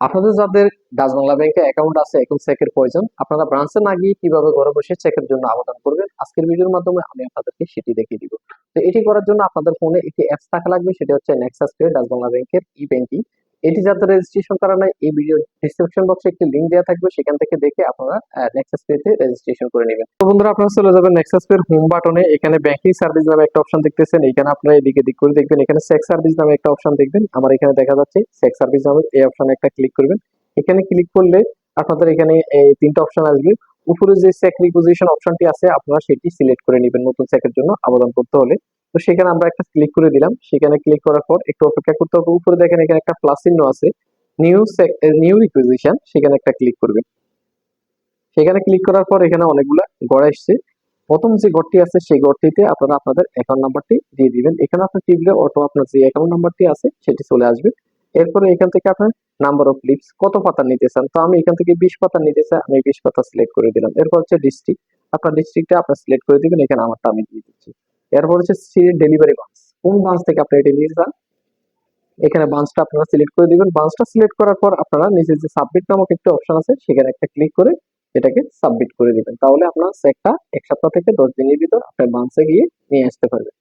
আপনাদের যাদের ডাচ বাংলা ব্যাংকে অ্যাকাউন্ট আছে, এখন চেকের প্রয়োজন, আপনারা ব্রাঞ্চে না গিয়ে কীভাবে ঘরে বসে চেকের জন্য আবেদন করবেন, আজকের ভিডিওর মাধ্যমে আমি আপনাদেরকে সেটি দেখিয়ে দিব। তো এটি করার জন্য আপনাদের ফোনে একটি অ্যাপস থাকা লাগবে, সেটি হচ্ছে নেক্সাস পে ডাচ বাংলা ব্যাংকের ই ব্যাংকিং এটি যাদের রেজিস্ট্রেশন করা নাই, এই ভিডিও ডিসক্রিপশন বক্সে একটি লিংক দেওয়া থাকবে, সেখান থেকে দেখে আপনারা নেক্সাস পে তে রেজিস্ট্রেশন করে নেবেন। তো বন্ধুরা, আপনারা চলে যাবেন নেক্সাস পে হোম বাটনে এখানে ব্যাংকিং সার্ভিস নামে একটা অপশন দেখতেছেন, এখানে আপনারা এদিকে দিক করে দেখবেন, এখানে সেক্স সার্ভিস নামে একটা অপশন দেখবেন। আমার এখানে দেখা যাচ্ছে সেক্স সার্ভিস নামে এই অপশনে একটা ক্লিক করবেন। এখানে ক্লিক করলে আপনাদের এখানে এই তিনটা অপশন আসবে। উপরে যে চেক রিপোজিশন অপশনটি আছে, আপনারা সেটি সিলেক্ট করে নেবেন নতুন চেকের জন্য আবেদন করতে হলে। তো সেখানে আমরা একটা ক্লিক করে দিলাম। সেখানে ক্লিক করার পর একটু অপেক্ষা করতে হবে। উপরে দেখেন এখানে একটা প্লাস চিহ্ন আছে। নিউ নিউ রিকুইজিশন সেখানে একটা ক্লিক করবেন। সেখানে ক্লিক করার পর এখানে অনেকগুলা গড় আসছে। প্রথম যে ঘরটি আছে, সেই ঘরটিতে আপনারা আপনাদের অ্যাকাউন্ট নাম্বারটি দিয়ে দিবেন। এখানে আপনার টিপলে অটো আপনার যে অ্যাকাউন্ট নাম্বারটি আছে, সেটি চলে আসবে। এরপরে এখান থেকে আপনার নাম্বার অফ লিপস কত পাতা নিতে চান? তো আমি এখান থেকে বিশ পাতা নিতে চাই, আমি বিশ পাতা সিলেক্ট করে দিলাম। এরপর হচ্ছে ডিস্ট্রিক্ট আপনার ডিস্ট্রিক্টটা আপনার সিলেক্ট করে দিবেন, এখানে আমারটা আমি দিয়ে দিচ্ছি। এরপর হচ্ছে ডেলিভারি বান্স কোন বান্স থেকে আপনি এটা নিতে চান এখানে বান্সটা আপনারা সিলেক্ট করে দিবেন। বান্সটা সিলেক্ট করার পর আপনারা নিচে যে সাবমিট নামক একটা অপশন আছে, সেখানে একটা ক্লিক করে এটাকে সাবমিট করে দিবেন। তাহলে আপনার চেকটা এক সপ্তাহ থেকে দশ দিনের ভিতর আপনার বান্সে গিয়ে নিয়ে আসতে পারবেন।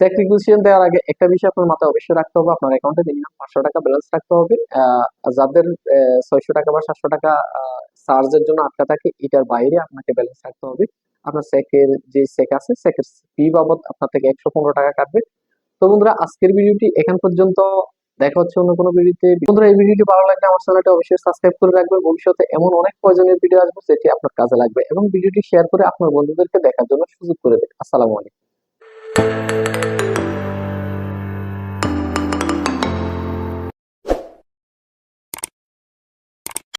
চেক রিকুইজিশন দেওয়ার আগে একটা বিষয় আপনার মাথায় অবশ্যই রাখতে হবে। আপনার অ্যাকাউন্টে মিনিমাম পাঁচশো টাকা ব্যালেন্স রাখতে হবে। যাদের ছয়শো টাকা বা সাতশো টাকা চার্জের জন্য আটকা থাকে, এটার বাইরে আপনাকে ব্যালেন্স রাখতে হবে। আপনার চেকের যে চেক আছে চেকের ফি বাবদ আপনার থেকে একশো পনেরো টাকা কাটবে। তো বন্ধুরা, আজকের ভিডিওটি এখান পর্যন্ত। দেখা হচ্ছে অন্য কোনো ভিডিওতে। বন্ধুরা, এই ভিডিওটি ভালো লাগলে আমার চ্যানেলটি অবশ্যই সাবস্ক্রাইব করে রাখবেন। ভবিষ্যতে এমন অনেক প্রয়োজনীয় ভিডিও আসবে যেটি আপনার কাজে লাগবে এবং ভিডিওটি শেয়ার করে আপনার বন্ধুদেরকে দেখার জন্য সুযোগ করে দেবে। আসসালামু আলাইকুম।